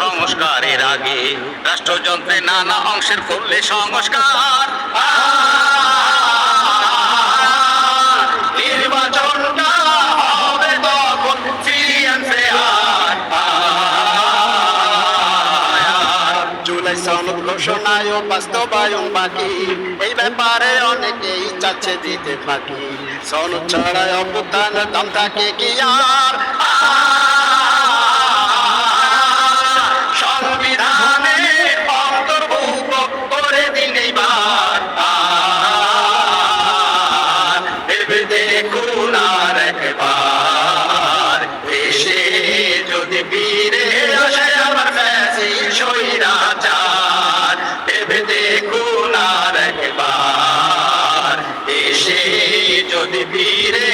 সংস্কারের আগে রাষ্ট্রযন্ত্রে নানা অংশের করলে সংস্কার। সনদ ঘোষণায় বাস্তবায়ন বাকি। এই ব্যাপারে অনেকেই চাচ্ছে দিতে বাকি। সনদ ছাড়ায় অভ্যুত্থানের দাম থাকে কি আর? কুনার যদি বীরে আসে আমার ফ্যাসি সইরা চার এভেতে কুনার একবার। এসে যদি বীরে